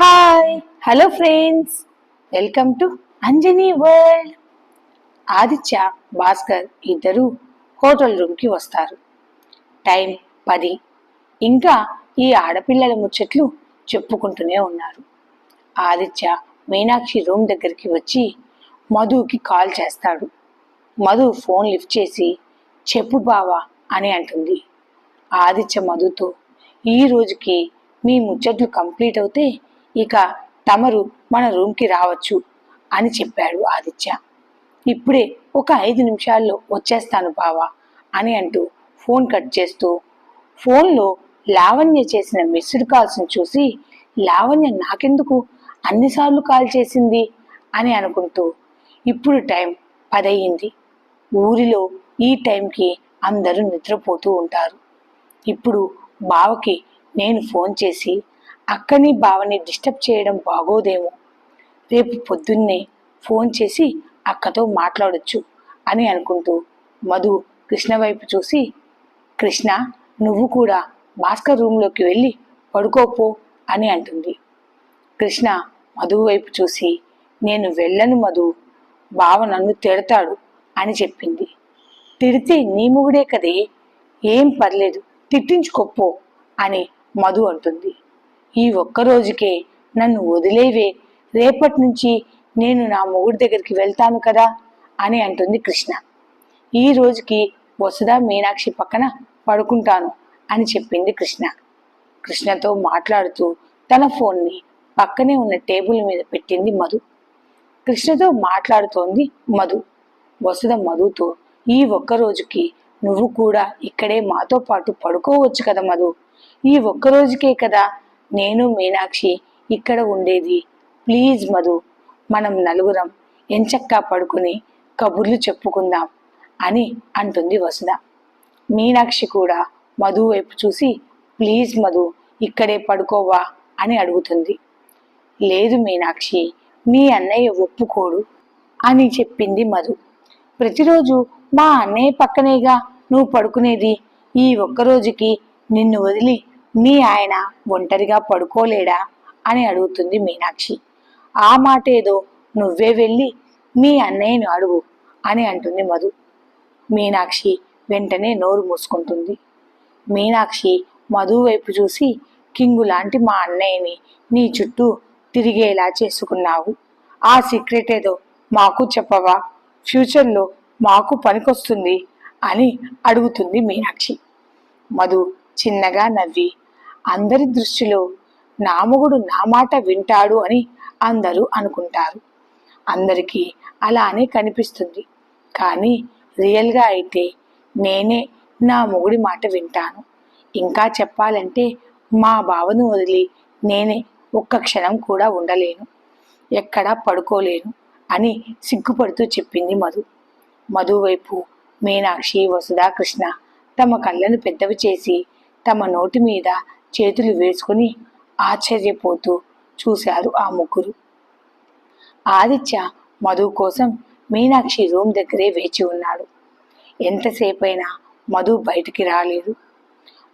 Hi hello friends welcome to Anjani world Aditya Bhaskar ఇద్దరు hotel రూమ్కి వస్తారు. Time పది. ఇంకా ఈ ఆడపిల్లల ముచ్చట్లు చెప్పుకుంటూనే ఉన్నారు. ఆదిత్య మీనాక్షి రూమ్ దగ్గరికి వచ్చి మధుకి కాల్ చేస్తాడు. మధు ఫోన్ లిఫ్ట్ చేసి చెప్పు బావా అని అంటుంది. ఆదిత్య మధుతో ఈ రోజుకి మీ ముచ్చట్లు కంప్లీట్ అవుతే ఇక తమరు మన రూమ్కి రావచ్చు అని చెప్పాడు ఆదిత్య. ఇప్పుడే ఒక ఐదు నిమిషాల్లో వచ్చేస్తాను బావా అని అంటూ ఫోన్ కట్ చేస్తూ ఫోన్లో లావణ్య చేసిన మిస్డ్ కాల్స్ని చూసి లావణ్య నాకెందుకు అన్నిసార్లు కాల్ చేసింది అని అనుకుంటూ ఇప్పుడు టైం పదయ్యింది. ఊరిలో ఈ టైంకి అందరూ నిద్రపోతూ ఉంటారు. ఇప్పుడు బావకి నేను ఫోన్ చేసి అక్కని బావని డిస్టర్బ్ చేయడం బాగోదేమో. రేపు పొద్దున్నే ఫోన్ చేసి అక్కతో మాట్లాడొచ్చు అని అనుకుంటూ మధు కృష్ణ వైపు చూసి కృష్ణ నువ్వు కూడా భాస్కర్ రూమ్లోకి వెళ్ళి పడుకోపో అని అంటుంది. కృష్ణ మధు వైపు చూసి నేను వెళ్ళను మధు బావ నన్ను తిడతాడు అని చెప్పింది. తిడితే నీ ముగుడే కదే ఏం పర్లేదు తిట్టించుకోపో అని మధు అంటుంది. ఈ ఒక్క రోజుకే నన్ను వదిలేవే. రేపటి నుంచి నేను నా మొగుడి దగ్గరికి వెళ్తాను కదా అని అంటుంది కృష్ణ. ఈ రోజుకి వసుధ మీనాక్షి పక్కన పడుకుంటాను అని చెప్పింది కృష్ణ. కృష్ణతో మాట్లాడుతూ తన ఫోన్ని పక్కనే ఉన్న టేబుల్ మీద పెట్టింది మధు. కృష్ణతో మాట్లాడుతోంది మధు. వసుధ మధుతో ఈ ఒక్క రోజుకి నువ్వు కూడా ఇక్కడే మాతో పాటు పడుకోవచ్చు కదా మధు. ఈ ఒక్క రోజుకే కదా నేను మీనాక్షి ఇక్కడ ఉండేది. ప్లీజ్ మధు మనం నలుగురం ఎంచక్కా పడుకుని కబుర్లు చెప్పుకుందాం అని అంటుంది వసుధ. మీనాక్షి కూడా మధు వైపు చూసి ప్లీజ్ మధు ఇక్కడే పడుకోవా అని అడుగుతుంది. లేదు మీనాక్షి మీ అన్నయ్య ఒప్పుకోడు అని చెప్పింది మధు. ప్రతిరోజు మా అన్నయ్య పక్కనేగా నువ్వు పడుకునేది ఈ ఒక్కరోజుకి నిన్ను వదిలి మీ ఆయన ఒంటరిగా పడుకోలేడా? అని అడుగుతుంది మీనాక్షి. ఆ మాట ఏదో నువ్వే వెళ్ళి మీ అన్నయ్యను అడుగు అని అంటుంది మధు. మీనాక్షి వెంటనే నోరు మూసుకుంటుంది. మీనాక్షి మధు వైపు చూసి కింగు లాంటి మా అన్నయ్యని నీ చుట్టూ తిరిగేలా చేసుకున్నావు. ఆ సీక్రెట్ ఏదో మాకు చెప్పవా? ఫ్యూచర్లో మాకు పనికొస్తుంది అని అడుగుతుంది మీనాక్షి. మధు చిన్నగా నవ్వి అందరి దృష్టిలో నా మొగుడు నా మాట వింటాడు అని అందరూ అనుకుంటారు. అందరికీ అలానే కనిపిస్తుంది. కానీ రియల్గా అయితే నేనే నా మొగుడి మాట వింటాను. ఇంకా చెప్పాలంటే మా బావను వదిలి నేనే ఒక్క క్షణం కూడా ఉండలేను. ఎక్కడా పడుకోలేను అని సిగ్గుపడుతూ చెప్పింది మధు. మధు వైపు మీనాక్షి వసుధా కృష్ణ తమ కళ్ళను పెద్దవి చేసి తమ నోటి మీద చేతులు వేసుకుని ఆశ్చర్యపోతూ చూశారు ఆ ముగ్గురు. ఆదిత్య మధు కోసం మీనాక్షి రూమ్ దగ్గరే వేచి ఉన్నాడు. ఎంతసేపైనా మధు బయటికి రాలేదు.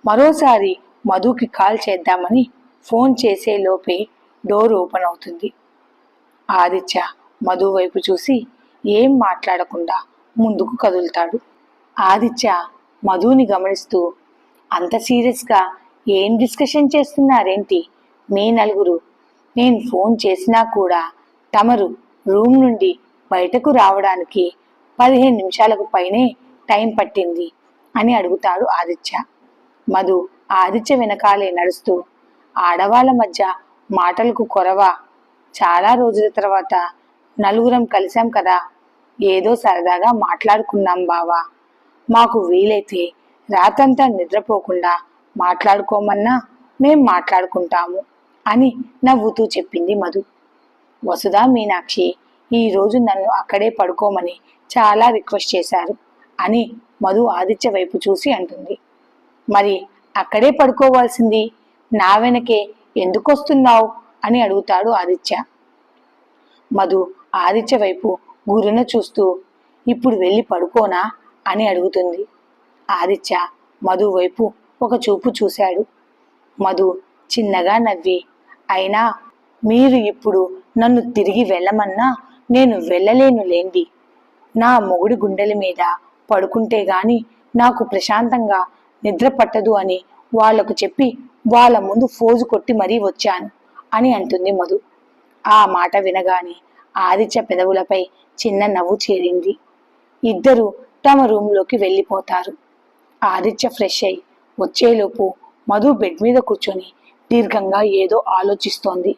మరోసారి మధుకి కాల్ చేద్దామని ఫోన్ చేసే లోపే డోర్ ఓపెన్ అవుతుంది. ఆదిత్య మధు వైపు చూసి ఏం మాట్లాడకుండా ముందుకు కదులుతాడు. ఆదిత్య మధుని గమనిస్తూ అంత సీరియస్గా ఏం డిస్కషన్ చేస్తున్నారేంటి? మీ నలుగురు. నేను ఫోన్ చేసినా కూడా తమరు రూమ్ నుండి బయటకు రావడానికి పదిహేను నిమిషాలకు పైనే టైం పట్టింది అని అడుగుతాడు ఆదిత్య. మధు ఆదిత్య వెనకాలే నడుస్తూ ఆడవాళ్ళ మధ్య మాటలకు కొరవ. చాలా రోజుల తర్వాత నలుగురం కలిశాం కదా ఏదో సరదాగా మాట్లాడుకున్నాం బావా. మాకు వీలైతే రాతంతా నిద్రపోకుండా మాట్లాడుకోమన్నా మేం మాట్లాడుకుంటాము అని నవ్వుతూ చెప్పింది మధు. వసుధా మీనాక్షి ఈరోజు నన్ను అక్కడే పడుకోమని చాలా రిక్వెస్ట్ చేశారు అని మధు ఆదిత్య వైపు చూసి అంటుంది. మరి అక్కడే పడుకోవాల్సింది? నా వెనకే ఎందుకు వస్తున్నావు అని అడుగుతాడు ఆదిత్య. మధు ఆదిత్య వైపు గురున చూస్తూ ఇప్పుడు వెళ్ళి పడుకోనా? అని అడుగుతుంది. ఆదిత్య మధు వైపు ఒక చూపు చూశాడు. మధు చిన్నగా నవ్వి అయినా మీరు ఇప్పుడు నన్ను తిరిగి వెళ్ళమన్నా నేను వెళ్ళలేను లేండి. నా మొగుడి గుండెల మీద పడుకుంటే గాని నాకు ప్రశాంతంగా నిద్ర పట్టదు అని వాళ్ళకు చెప్పి వాళ్ళ ముందు ఫోజు కొట్టి మరీ వచ్చాను అని అంటుంది మధు. ఆ మాట వినగానే ఆదిత్య పెదవులపై చిన్న నవ్వు చేరింది. ఇద్దరు తమ రూంలోకి వెళ్ళిపోతారు. ఆదిత్య ఫ్రెష్ అయి వచ్చేలోపు మధు బెడ్ మీద కూర్చొని దీర్ఘంగా ఏదో ఆలోచిస్తోంది.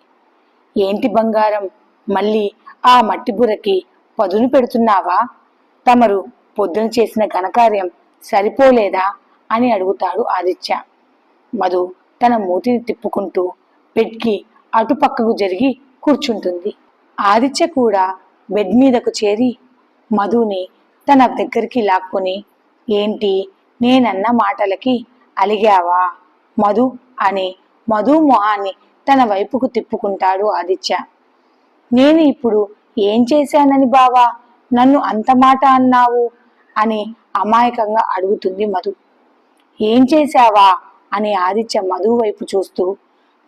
ఏంటి బంగారం? మళ్ళీ ఆ మట్టి బుర్రకి పదును పెడుతున్నావా? తమరు పొద్దున చేసిన ఘనకార్యం సరిపోలేదా? అని అడుగుతాడు ఆదిత్య. మధు తన మూతిని తిప్పుకుంటూ బెడ్కి అటుపక్కకు జరిగి కూర్చుంటుంది. ఆదిత్య కూడా బెడ్ మీదకు చేరి మధుని తన దగ్గరికి లాక్కొని ఏంటి? నేనన్న మాటలకి అలిగావా? మధు అని మధు మొహాన్ని తన వైపుకు తిప్పుకుంటాడు ఆదిత్య. నేను ఇప్పుడు ఏం చేశానని బావా? నన్ను అంత మాట అన్నావు? అని అమాయకంగా అడుగుతుంది మధు. ఏం చేశావా? అని ఆదిత్య మధు వైపు చూస్తూ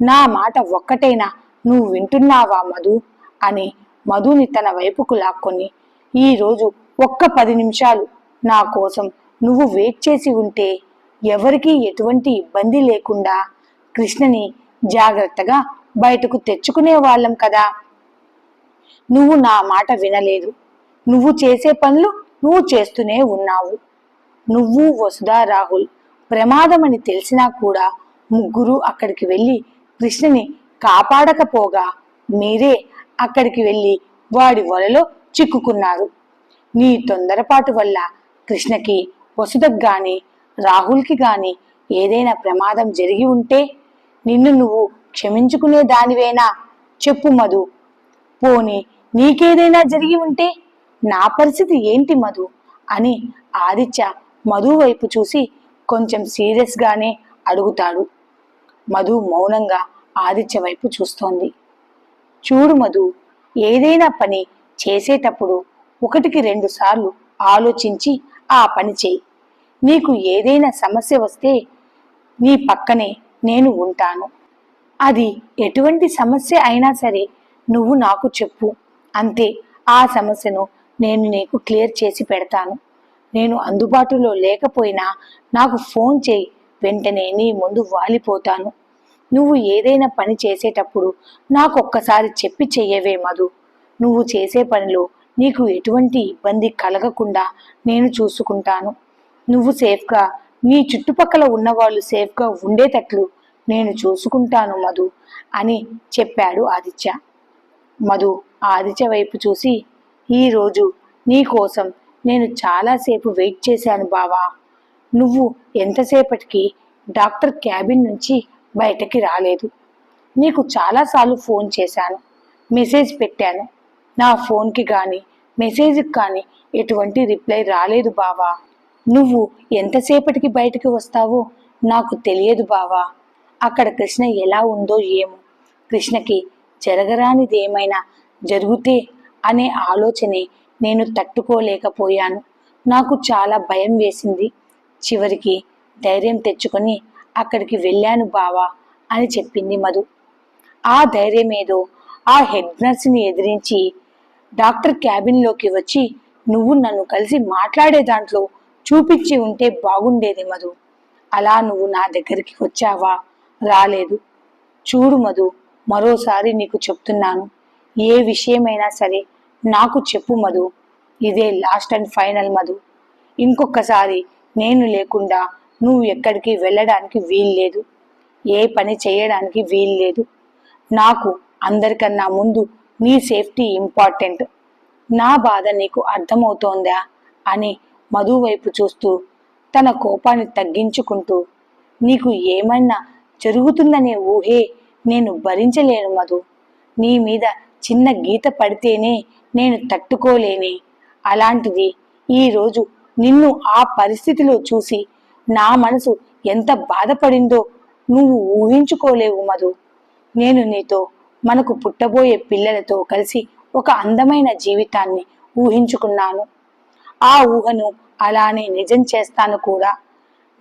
నా మాట ఒక్కటైనా? నువ్వు వింటున్నావా మధు? అని మధుని తన వైపుకు లాక్కొని ఈరోజు ఒక్క పది నిమిషాలు నా కోసం నువ్వు వెయిట్ చేసి ఉంటే ఎవరికీ ఎటువంటి ఇబ్బంది లేకుండా కృష్ణని జాగ్రత్తగా బయటకు తెచ్చుకునే వాళ్ళం కదా. నువ్వు నా మాట వినలేదు. నువ్వు చేసే పనులు నువ్వు చేస్తూనే ఉన్నావు. నువ్వు వసుధా రాహుల్ ప్రమాదమని తెలిసినా కూడా ముగ్గురు అక్కడికి వెళ్ళి కృష్ణని కాపాడకపోగా మీరే అక్కడికి వెళ్ళి వాడి వలలో చిక్కుకున్నారు. నీ తొందరపాటు వల్ల కృష్ణకి వసుధకు గాని రాహుల్కి గాని ఏదైనా ప్రమాదం జరిగి ఉంటే నిన్ను నువ్వు క్షమించుకునే దానివేనా? చెప్పు మధు. పోని నీకేదైనా జరిగి ఉంటే నా పరిస్థితి ఏంటి మధు? అని ఆదిత్య మధు వైపు చూసి కొంచెం సీరియస్గానే అడుగుతాడు. మధు మౌనంగా ఆదిత్య వైపు చూస్తోంది. చూడు మధు ఏదైనా పని చేసేటప్పుడు ఒకటికి రెండు సార్లు ఆలోచించి ఆ పని చేయి. నీకు ఏదైనా సమస్య వస్తే నీ పక్కనే నేను ఉంటాను. అది ఎటువంటి సమస్య అయినా సరే నువ్వు నాకు చెప్పు. అంతే ఆ సమస్యను నేను నీకు క్లియర్ చేసి పెడతాను. నేను అందుబాటులో లేకపోయినా నాకు ఫోన్ చేయి వెంటనే నీ ముందు వాలిపోతాను. నువ్వు ఏదైనా పని చేసేటప్పుడు నాకు ఒక్కసారి చెప్పి చెయ్యవే మధు. నువ్వు చేసే పనిలో నీకు ఎటువంటి ఇబ్బంది కలగకుండా నేను చూసుకుంటాను. నువ్వు సేఫ్గా నీ చుట్టుపక్కల ఉన్నవాళ్ళు సేఫ్గా ఉండేటట్లు నేను చూసుకుంటాను మధు అని చెప్పాడు ఆదిత్య. మధు ఆదిత్య వైపు చూసి ఈరోజు నీ కోసం నేను చాలాసేపు వెయిట్ చేశాను బావా. నువ్వు ఎంతసేపటికి డాక్టర్ క్యాబిన్ నుంచి బయటకి రాలేదు. నీకు చాలాసార్లు ఫోన్ చేశాను మెసేజ్ పెట్టాను. నా ఫోన్కి కానీ మెసేజ్కి కానీ ఎటువంటి రిప్లై రాలేదు బావా. నువ్వు ఎంతసేపటికి బయటికి వస్తావో నాకు తెలియదు బావా. అక్కడ కృష్ణ ఎలా ఉందో ఏమో. కృష్ణకి జరగరానిదేమైనా జరుగుతే అనే ఆలోచనే నేను తట్టుకోలేకపోయాను. నాకు చాలా భయం వేసింది. చివరికి ధైర్యం తెచ్చుకొని అక్కడికి వెళ్ళాను బావా అని చెప్పింది మధు. ఆ ధైర్యం ఏదో ఆ హెడ్ నర్స్ని ఎదిరించి డాక్టర్ క్యాబిన్లోకి వచ్చి నువ్వు నన్ను కలిసి మాట్లాడే దాంట్లో చూపించి ఉంటే బాగుండేది మధు. అలా నువ్వు నా దగ్గరికి వచ్చావా? రాలేదు. చూడు మధు మరోసారి నీకు చెప్తున్నాను. ఏ విషయమైనా సరే నాకు చెప్పు మధు. ఇదే లాస్ట్ అండ్ ఫైనల్ మధు. ఇంకొకసారి నేను లేకుండా నువ్వు ఎక్కడికి వెళ్ళడానికి వీల్లేదు. ఏ పని చేయడానికి వీల్లేదు. నాకు అందరికన్నా ముందు నీ సేఫ్టీ ఇంపార్టెంట్. నా బాధ నీకు అర్థమవుతోందా? అని మధు వైపు చూస్తూ తన కోపాన్ని తగ్గించుకుంటూ నీకు ఏమైనా జరుగుతుందనే ఊహే నేను భరించలేను మధు. నీ మీద చిన్న గీత పడితేనే నేను తట్టుకోలేని. అలాంటిది ఈరోజు నిన్ను ఆ పరిస్థితిలో చూసి నా మనసు ఎంత బాధపడిందో నువ్వు ఊహించుకోలేవు మధు. నేను నీతో మనకు పుట్టబోయే పిల్లలతో కలిసి ఒక అందమైన జీవితాన్ని ఊహించుకున్నాను. ఆ ఊహను అలానే నిజం చేస్తాను కూడా.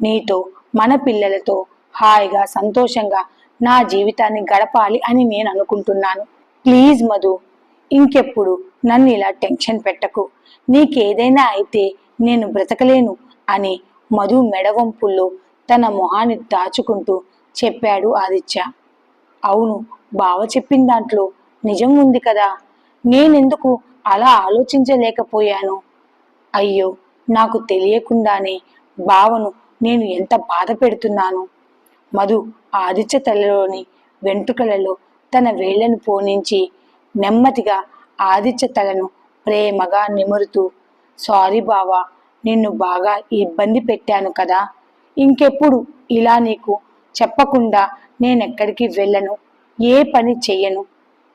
నీతో మన పిల్లలతో హాయిగా సంతోషంగా నా జీవితాన్ని గడపాలి అని నేను అనుకుంటున్నాను. ప్లీజ్ మధు ఇంకెప్పుడు నన్ను ఇలా టెన్షన్ పెట్టకు. నీకేదైనా అయితే నేను బ్రతకలేను అని మధు మెడవంపుల్లో తన మొహాన్ని దాచుకుంటూ చెప్పాడు ఆదిత్య. అవును బావ చెప్పిన దాంట్లో నిజం ఉంది కదా. నేనెందుకు అలా ఆలోచించలేకపోయాను? అయ్యో నాకు తెలియకుండానే బావను నేను ఎంత బాధ పెడుతున్నాను. మధు ఆదిత్య తలలోని వెంట్రుకలలో తన వేళ్ళను పోనించి నెమ్మదిగా ఆదిత్య తలను ప్రేమగా నిమురుతూ సారీ బావా నిన్ను బాగా ఇబ్బంది పెట్టాను కదా. ఇంకెప్పుడు ఇలా నీకు చెప్పకుండా నేనెక్కడికి వెళ్ళను? ఏ పని చెయ్యను?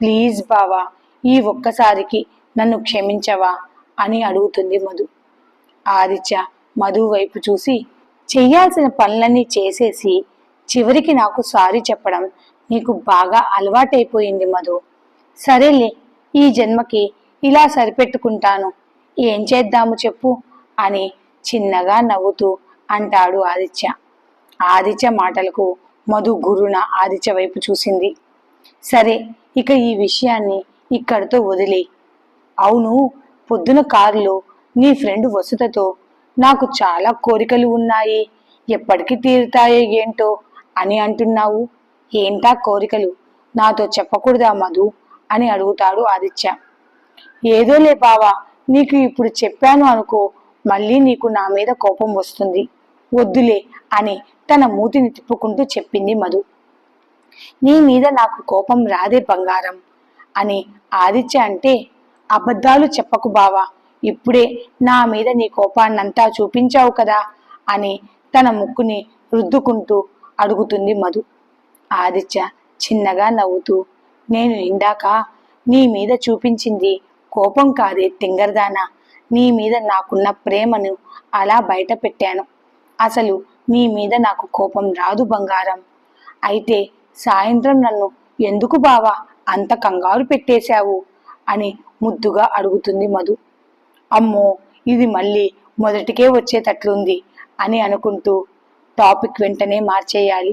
ప్లీజ్ బావా ఈ ఒక్కసారికి నన్ను క్షమించవా? అని అడుగుతుంది మధు. ఆదిత్య మధు వైపు చూసి చెయ్యాల్సిన పనులన్నీ చేసేసి చివరికి నాకు సారీ చెప్పడం నీకు బాగా అలవాటైపోయింది మధు. సరేలే ఈ జన్మకి ఇలా సరిపెట్టుకుంటాను. ఏం చేద్దాము చెప్పు అని చిన్నగా నవ్వుతూ అంటాడు ఆదిత్య. ఆదిత్య మాటలకు మధు గురున ఆదిత్య వైపు చూసింది. సరే ఇక ఈ విషయాన్ని ఇక్కడితో వదిలే. అవును పొద్దున కారులో నీ ఫ్రెండ్ వసుతతో నాకు చాలా కోరికలు ఉన్నాయి. ఎప్పటికి తీరుతాయో ఏంటో అని అంటున్నావు. ఏంటా కోరికలు? నాతో చెప్పకూడదా మధు అని అడుగుతాడు ఆదిత్య. ఏదోలే బావా నీకు ఇప్పుడు చెప్పాను అనుకో మళ్ళీ నీకు నా మీద కోపం వస్తుంది. వద్దులే అని తన మూతిని తిప్పుకుంటూ చెప్పింది మధు. నీ మీద నాకు కోపం రాదే బంగారం అని ఆదిత్య అంటే అబద్ధాలు చెప్పకు బావా. ఇప్పుడే నా మీద నీ కోపాన్నంతా చూపించావు కదా అని తన ముక్కుని రుద్దుకుంటూ అడుగుతుంది మధు. ఆదిత్య చిన్నగా నవ్వుతూ నేను ఇందాక నీ మీద చూపించింది కోపం కాదే తింగరదానా. నీ మీద నాకున్న ప్రేమను అలా బయట పెట్టాను. అసలు నీ మీద నాకు కోపం రాదు బంగారం. అయితే సాయంత్రం నన్ను ఎందుకు బావా అంత కంగారు పెట్టేశావు? అని ముద్దుగా అడుగుతుంది మధు. అమ్మో ఇది మళ్ళీ మొదటికే వచ్చేటట్లుంది అని అనుకుంటూ టాపిక్ వెంటనే మార్చేయాలి.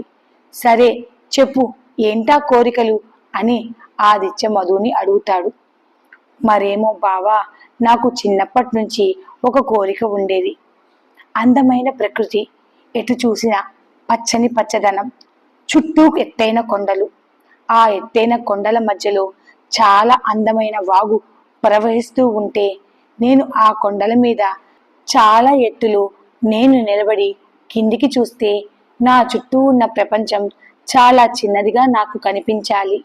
సరే చెప్పు ఏంటా కోరికలు అని ఆదిత్య మధుని అడుగుతాడు. మరేమో బావా నాకు చిన్నప్పటి నుంచి ఒక కోరిక ఉండేది. అందమైన ప్రకృతి ఎటు చూసినా పచ్చని పచ్చదనం చుట్టూ ఎత్తైన కొండలు. ఆ ఎత్తైన కొండల మధ్యలో చాలా అందమైన వాగు ప్రవహిస్తూ ఉంటే నేను ఆ కొండల మీద చాలా ఎత్తులో నేను నిలబడి కిందికి చూస్తే నా చుట్టూ ఉన్న ప్రపంచం చాలా చిన్నదిగా నాకు కనిపించాలి.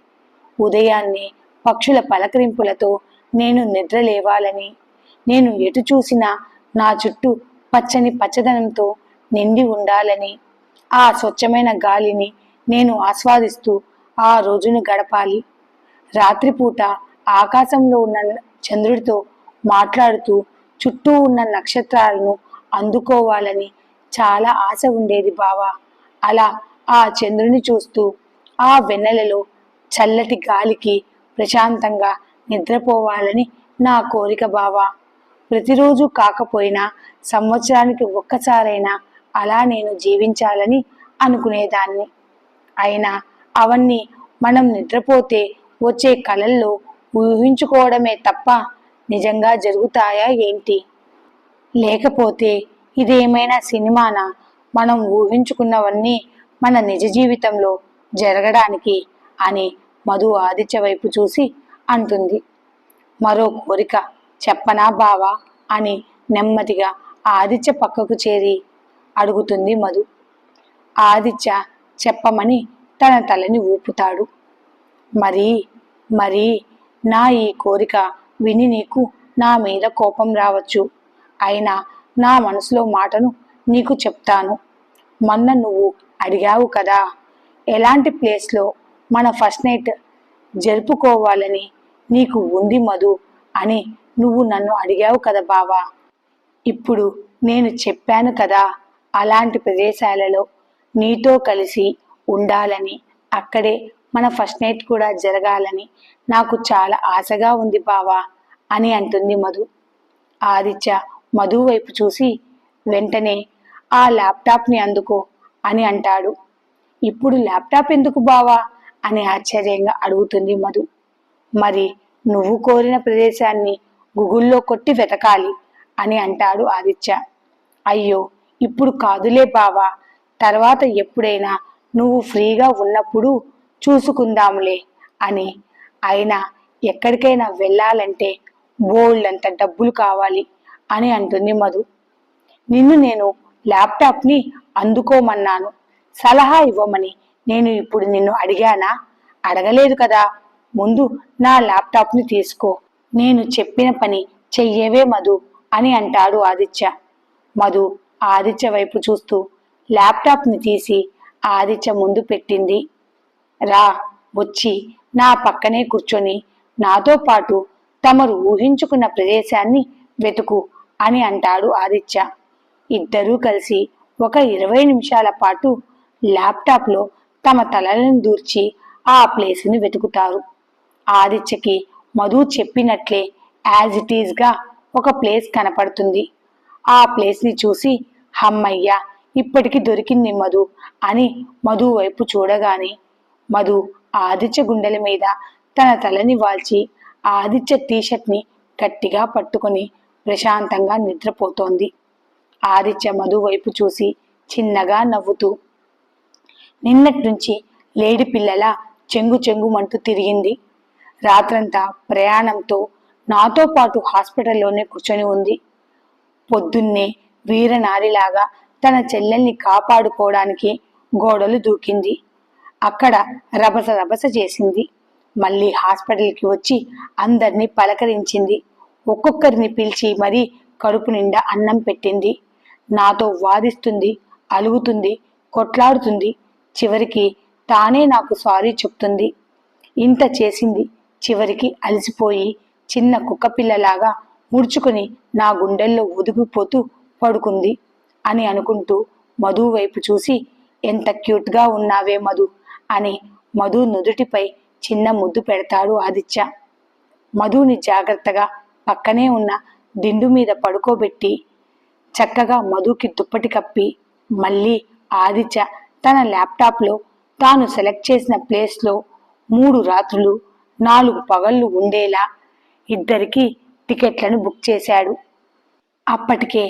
ఉదయాన్నే పక్షుల పలకరింపులతో నేను నిద్ర లేవాలని నేను ఎటు చూసినా నా చుట్టూ పచ్చని పచ్చదనంతో నిండి ఉండాలని ఆ స్వచ్ఛమైన గాలిని నేను ఆస్వాదిస్తూ ఆ రోజును గడపాలి. రాత్రిపూట ఆకాశంలో ఉన్న చంద్రుడితో మాట్లాడుతూ చుట్టూ ఉన్న నక్షత్రాలను అందుకోవాలని చాలా ఆశ ఉండేది బావా. అలా ఆ చంద్రుని చూస్తూ ఆ వెన్నెలలో చల్లటి గాలికి ప్రశాంతంగా నిద్రపోవాలని నా కోరిక బావా. ప్రతిరోజు కాకపోయినా సంవత్సరానికి ఒక్కసారైనా అలా నేను జీవించాలని అనుకునేదాన్ని. అయినా అవన్నీ మనం నిద్రపోతే వచ్చే కళల్లో ఊహించుకోవడమే తప్ప నిజంగా జరుగుతాయా ఏంటి? లేకపోతే ఇదేమైనా సినిమానా? మనం ఊహించుకున్నవన్నీ మన నిజ జీవితంలో జరగడానికి అని మధు ఆదిత్య వైపు చూసి అంటుంది. మరో కోరిక చెప్పనా బావా? అని నెమ్మదిగా ఆదిత్య పక్కకు చేరి అడుగుతుంది మధు. ఆదిత్య చెప్పమని తన తలని ఊపుతాడు. మరి మరి నా ఈ కోరిక విని నీకు నా మీద కోపం రావచ్చు. అయినా నా మనసులో మాటను నీకు చెప్తాను. మొన్న నువ్వు అడిగావు కదా ఎలాంటి ప్లేస్లో మన ఫస్ట్ నైట్ జరుపుకోవాలని నీకు ఉంది మధు అని నువ్వు నన్ను అడిగావు కదా బావా. ఇప్పుడు నేను చెప్పాను కదా అలాంటి ప్రదేశాలలో నీతో కలిసి ఉండాలని అక్కడే మన ఫస్ట్ నైట్ కూడా జరగాలని నాకు చాలా ఆశగా ఉంది బావా అని అంటుంది మధు. ఆదిత్య మధు వైపు చూసి వెంటనే ఆ ల్యాప్టాప్ని అందుకో అని అంటాడు. ఇప్పుడు ల్యాప్టాప్ ఎందుకు బావా అని ఆశ్చర్యంగా అడుగుతుంది మధు. మరి నువ్వు కోరిన ప్రదేశాన్ని గూగుల్లో కొట్టి వెతకాలి అని అంటాడు ఆదిత్య. అయ్యో ఇప్పుడు కాదులే బావా. తర్వాత ఎప్పుడైనా నువ్వు ఫ్రీగా ఉన్నప్పుడు చూసుకుందాములే అని. అయినా ఎక్కడికైనా వెళ్ళాలంటే బోల్డ్ అంత డబ్బులు కావాలి అని అంటుంది మధు. నిన్ను నేను ల్యాప్టాప్ని అందుకోమన్నాను. సలహా ఇవ్వమని నేను ఇప్పుడు నిన్ను అడిగానా? అడగలేదు కదా. ముందు నా ల్యాప్టాప్ని తీసుకో. నేను చెప్పిన పని చెయ్యవే మధు అని అంటాడు ఆదిత్య. మధు ఆదిత్య వైపు చూస్తూ ల్యాప్టాప్ని తీసి ఆదిత్య ముందు పెట్టింది. రా వచ్చి నా పక్కనే కూర్చొని నాతో పాటు తమరు ఊహించుకున్న ప్రదేశాన్ని వెతుకు అని అంటాడు ఆదిత్య. ఇద్దరూ కలిసి ఒక ఇరవై నిమిషాల పాటు ల్యాప్టాప్లో తమ తలలను దూర్చి ఆ ప్లేస్ని వెతుకుతారు. ఆదిత్యకి మధు చెప్పినట్లే యాజ్ ఇట్ ఈజ్గా ఒక ప్లేస్ కనపడుతుంది. ఆ ప్లేస్ని చూసి హమ్మయ్య ఇప్పటికి దొరికింది మధు అని మధు వైపు చూడగానే మధు ఆదిత్య గుండెల మీద తన తలని వాల్చి ఆదిత్య టీషర్ట్ని గట్టిగా పట్టుకొని ప్రశాంతంగా నిద్రపోతోంది. ఆదిత్య మధు వైపు చూసి చిన్నగా నవ్వుతూ నిన్నటి నుంచి లేడి పిల్లల చెంగు చెంగుమంటూ తిరిగింది. రాత్రంతా ప్రయాణంతో నాతో పాటు హాస్పిటల్లోనే కూర్చొని ఉంది. పొద్దున్నే వీరనారిలాగా తన చెల్లెల్ని కాపాడుకోవడానికి గోడలు దూకింది. అక్కడ రభస రభస చేసింది. మళ్ళీ హాస్పిటల్కి వచ్చి అందరినీ పలకరించింది. ఒక్కొక్కరిని పిలిచి మరీ కడుపు నిండా అన్నం పెట్టింది. నాతో వాదిస్తుంది అలుగుతుంది కొట్లాడుతుంది. చివరికి తానే నాకు సారీ చెప్తుంది. ఇంత చేసింది చివరికి అలసిపోయి చిన్న కుక్కపిల్లలాగా ముడుచుకుని నా గుండెల్లో ఒదిగిపోతూ పడుకుంది అని అనుకుంటూ మధు వైపు చూసి ఎంత క్యూట్గా ఉన్నావే మధు అని మధు నుదుటిపై చిన్న ముద్దు పెడతాడు ఆదిత్య. మధుని జాగ్రత్తగా పక్కనే ఉన్న దిండు మీద పడుకోబెట్టి చక్కగా మధుకి దుప్పటి కప్పి మళ్ళీ ఆదిత్య తన ల్యాప్టాప్లో తాను సెలెక్ట్ చేసిన ప్లేస్లో మూడు రాత్రులు నాలుగు పగళ్ళు ఉండేలా ఇద్దరికి టికెట్లను బుక్ చేశాడు. అప్పటికే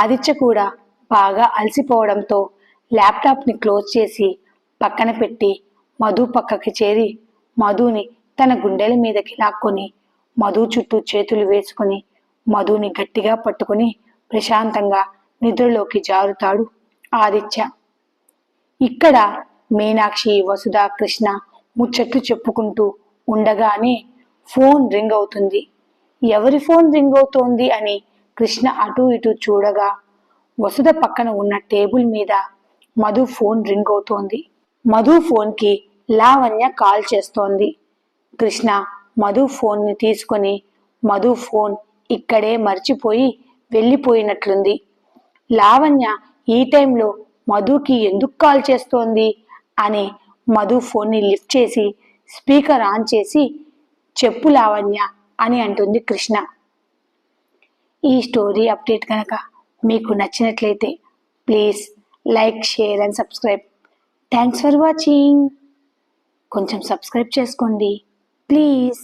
ఆదిత్య కూడా బాగా అలసిపోవడంతో ల్యాప్టాప్ని క్లోజ్ చేసి పక్కన పెట్టి మధు పక్కకి చేరి మధుని తన గుండెల మీదకి లాక్కొని మధు చుట్టూ చేతులు వేసుకుని మధుని గట్టిగా పట్టుకుని ప్రశాంతంగా నిద్రలోకి జారుతాడు ఆదిత్య. ఇక్కడ మీనాక్షి వసుధ కృష్ణ ముచ్చట్లు చెప్పుకుంటూ ఉండగానే ఫోన్ రింగ్ అవుతుంది. ఎవరి ఫోన్ రింగ్ అవుతోంది అని కృష్ణ అటు ఇటు చూడగా వసుధ పక్కన ఉన్న టేబుల్ మీద మధు ఫోన్ రింగ్ అవుతోంది. మధు ఫోన్కి లావణ్య కాల్ చేస్తోంది. కృష్ణ మధు ఫోన్ని తీసుకొని మధు ఫోన్ ఇక్కడే మర్చిపోయి వెళ్ళిపోయినట్లుంది. లావణ్య ఈ టైంలో మధుకి ఎందుకు కాల్ చేస్తోంది? అని మధు ఫోన్ని లిఫ్ట్ చేసి స్పీకర్ ఆన్ చేసి చెప్పు లావణ్య అని అంటుంది కృష్ణ. ఈ స్టోరీ అప్డేట్ కనుక మీకు నచ్చినట్లయితే please like share and subscribe. Thanks for watching కొంచెం సబ్స్క్రైబ్ చేసుకోండి. ప్లీజ్